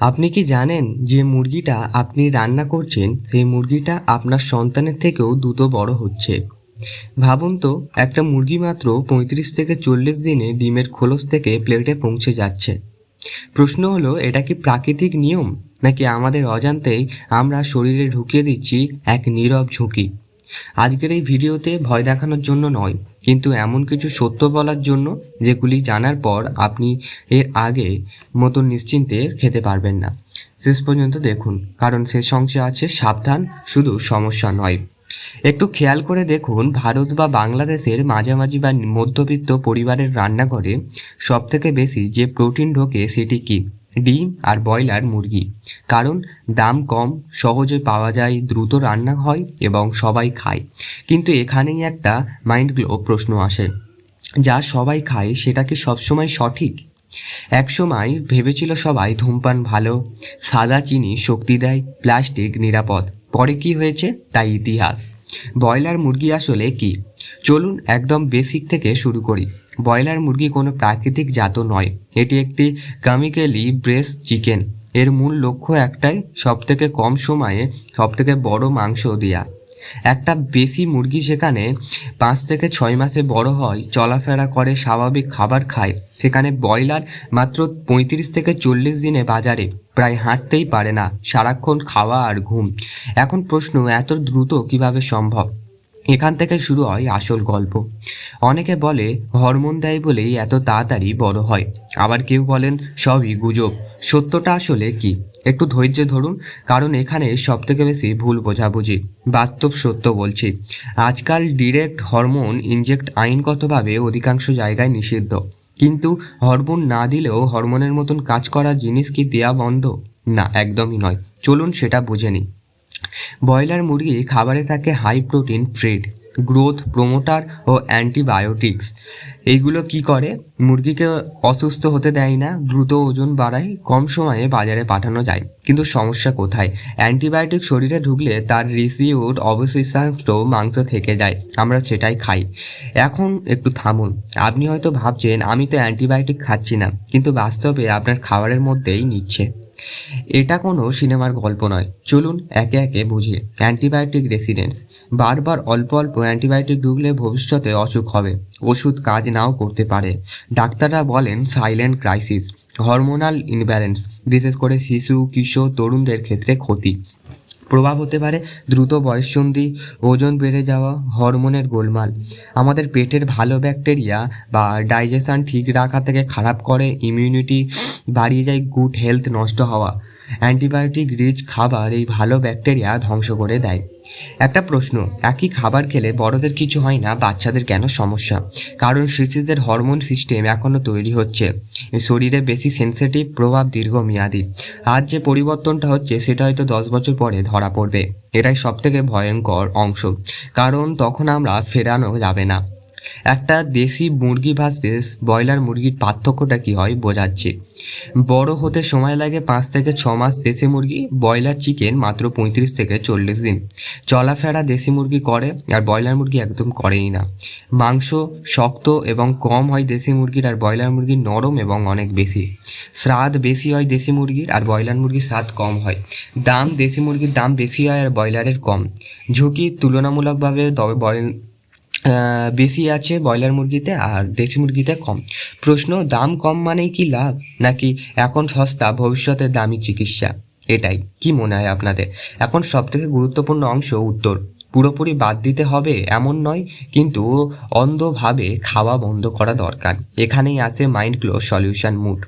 আপনি কি জানেন যে মুরগিটা আপনি রান্না করছেন, সেই মুরগিটা আপনার সন্তানের থেকেও দ্রুত বড় হচ্ছে? ভাবুন তো, একটা মুরগি মাত্র পঁয়ত্রিশ থেকে চল্লিশ দিনে ডিমের খোলস থেকে প্লেটে পৌঁছে যাচ্ছে। প্রশ্ন হলো, এটা কি প্রাকৃতিক নিয়ম? নাকি আমাদের অজান্তেই আমরা শরীরে ঢুকিয়ে দিচ্ছি এক নীরব ঝুঁকি? আজকের এই ভিডিওতে ভয় দেখানোর জন্য নয়, কিন্তু এমন কিছু সত্য বলার জন্য যেগুলি জানার পর আপনি এর আগে মতন নিশ্চিন্তে খেতে পারবেন না। শেষ পর্যন্ত দেখুন, কারণ শেষ অংশে আছে, সাবধান, শুধু সমস্যা নয়। একটু খেয়াল করে দেখুন, ভারত বা বাংলাদেশের মাঝামাঝি বা মধ্যবিত্ত পরিবারের রান্নাঘরে সবথেকে বেশি যে প্রোটিন ঢোকে সেটি কি? ডিম আর ব্রয়লার মুরগি। কারণ দাম কম, সহজে পাওয়া যায়, দ্রুত রান্না হয় এবং সবাই খায়। কিন্তু এখানেই একটা মাইন্ড গ্লো প্রশ্ন আসে। যা সবাই খায়, সেটা কি সবসময় সঠিক? একসময় ভেবেছিল সবাই ধূমপান ভালো, সাদা চিনি শক্তি দেয়, প্লাস্টিক নিরাপদ। পরে কি হয়েছে? তাই ইতিহাস। ব্রয়লার মুরগি আসলে কি? চলুন একদম বেসিক থেকে শুরু করি। ব্রয়লার মুরগি কোনো প্রাকৃতিক জাত নয়। এটি একটি কেমিক্যালি ব্রেস চিকেন। এর মূল লক্ষ্য একটাই, সবথেকে কম সময়ে সবথেকে বড় মাংস দেওয়া একটা বেশি মুরগি সেখানে পাঁচ থেকে ছয় মাসে বড় হয়, চলাফেরা করে, স্বাভাবিক খাবার খায়। সেখানে ব্রয়লার মাত্র পঁয়ত্রিশ থেকে চল্লিশ দিনে বাজারে প্রায় হাঁটতেই পারে না, সারাক্ষণ খাওয়া আর ঘুম। এখন প্রশ্ন, এত দ্রুত কীভাবে সম্ভব? এখান থেকে শুরু হয় আসল গল্প। অনেকে বলে হরমোন দেয় বলেই এত তাড়াতাড়ি বড় হয়। আবার কেউ বলেন সবই গুজব। সত্যটা আসলে কি? একটু ধৈর্য ধরুন, কারণ এখানে সবথেকে বেশি ভুল বোঝাবুঝি। বাস্তব সত্য বলছি। আজকাল ডিরেক্ট হরমোন ইনজেক্ট আইনগতভাবে অধিকাংশ জায়গায় নিষিদ্ধ। কিন্তু হরমোন না দিলেও হরমোনের মতন কাজ করার জিনিস কি দেয়া বন্ধ? না, একদমই নয়। চলুন সেটা বুঝে নিই। ব্রয়লার মুরগি খাবারে থাকে high protein feed growth promoter ও অ্যান্টিবায়োটিক্স এইগুলো কি করে? মুরগিকে অসুস্থ হতে দেয় না, দ্রুত ওজন বাড়ায়, কম সময়ে বাজারে পাঠানো যায়। কিন্তু সমস্যা কোথায়? অ্যান্টিবায়োটিক শরীরে ঢুকলে তার রিসিউড, অবশিষ্টাংশ মাংস থেকে যায়। আমরা সেটাই খাই। এখন একটু থামুন। আপনি হয়তো ভাবছেন, আমি তো অ্যান্টিবায়োটিক খাচ্ছি না। কিন্তু বাস্তবে আপনার খাবারের মধ্যেই নিচ্ছে। এটা কোনো সিনেমার গল্প নয়। চলুন একে একে বুঝি। Antibiotic residence. বারবার অল্প অল্প অ্যান্টিবায়োটিক ঢুকলে ভবিষ্যতে অসুখ হবে। ওষুধ কাজ নাও করতে পারে। ডাক্তাররা বলেন সাইলেন্ট ক্রাইসিস, হরমোনাল ইনব্যালেন্স, বিশেষ করে শিশু, কিশোর, তরুণদের ক্ষেত্রে ক্ষতি। প্রভাব হতে পারে দ্রুত বয়সন্ধি, ওজন বেড়ে যাওয়া, হরমোনের গোলমাল। আমাদের পেটের ভালো ব্যাকটেরিয়া বা ডাইজেশান ঠিক রাখা থেকে খারাপ করে ইমিউনিটি বাড়িয়ে যায় গুড হেলথ নষ্ট হওয়া। অ্যান্টিবায়োটিক রিচ খাবার এই ভালো ব্যাকটেরিয়া ধ্বংস করে দেয়। একটা প্রশ্ন, একই খাবার খেলে বড়দের কিছু হয় না, বাচ্চাদের কেন সমস্যা? কারণ শিশুদের হরমোন সিস্টেম এখনও তৈরি হচ্ছে। শরীরে বেশি সেন্সিটিভ প্রভাব দীর্ঘমেয়াদী। আজ যে পরিবর্তনটা হচ্ছে, সেটা হয়তো দশ বছর পরে ধরা পড়বে। এটাই সবথেকে ভয়ঙ্কর অংশ। কারণ তখন আমরা ফেরানো যাবে না। একটা দেশি মুরগি ভার্সেস ব্রয়লার মুরগির পার্থক্যটা কী হয় বোঝাচ্ছি। বড় হতে সময় লাগে পাঁচ থেকে ছ মাস দেশি মুরগি, ব্রয়লার চিকেন মাত্র পঁয়ত্রিশ থেকে চল্লিশ দিন। চলাফেরা দেশি মুরগি করে আর ব্রয়লার মুরগি একদম করেই না। মাংস শক্ত এবং কম হয় দেশি মুরগির আর ব্রয়লার মুরগির নরম এবং অনেক বেশি। স্বাদ বেশি হয় দেশি মুরগির আর ব্রয়লার মুরগির স্বাদ কম হয়। দাম দেশি মুরগির দাম বেশি হয় আর ব্রয়লারের কম। ঝুঁকি তুলনামূলকভাবে তবে বেশি আছে ব্রয়লার মুরগিতে আর দেশি মুরগিতে কম। প্রশ্ন, দাম কম মানেই কি লাভ? নাকি এখন সস্তা, ভবিষ্যতে দামি চিকিৎসা? এটাই। কি মনে হয় আপনাদের? এখন সবথেকে গুরুত্বপূর্ণ অংশ উত্তর। পুরোপুরি বাদ দিতে হবে এমন নয়, কিন্তু অন্ধভাবে খাওয়া বন্ধ করা দরকার। এখানেই আছে মাইন্ড গ্লো সলিউশন মুড।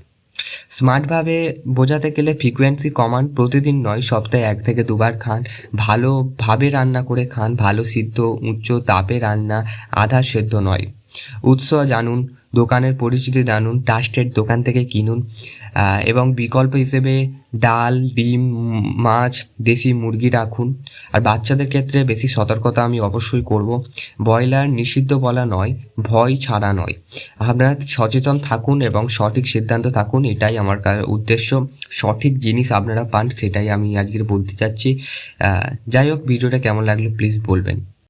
স্মার্টভাবে বোঝাতে গেলে ফ্রিকোয়েন্সি কমান, প্রতিদিন নয়, সপ্তাহে এক থেকে দুবার খান। ভালোভাবে রান্না করে খান, ভালো সিদ্ধ, উচ্চ তাপে রান্না, আধা সেদ্ধ নয়। উৎস জানুন, দোকানের পরিচিতি জানুন ট্রাস্টেড দোকান থেকে কিনুন এবং বিকল্প হিসেবে ডাল, ডিম, মাছ, দেশি মুরগি রাখুন। আর বাচ্চাদের ক্ষেত্রে বেশি সতর্কতা আমি অবশ্যই করব। ব্রয়লার নিষিদ্ধ বলা নয়, ভয় ছাড়া নয়। আপনারা সচেতন থাকুন এবং সঠিক সিদ্ধান্ত থাকুন, এটাই আমার উদ্দেশ্য। সঠিক জিনিস আপনারা পান, সেটাই আমি আজকে বলতে চাচ্ছি। যাই হোক, ভিডিওটা কেমন লাগল প্লিজ বলবেন।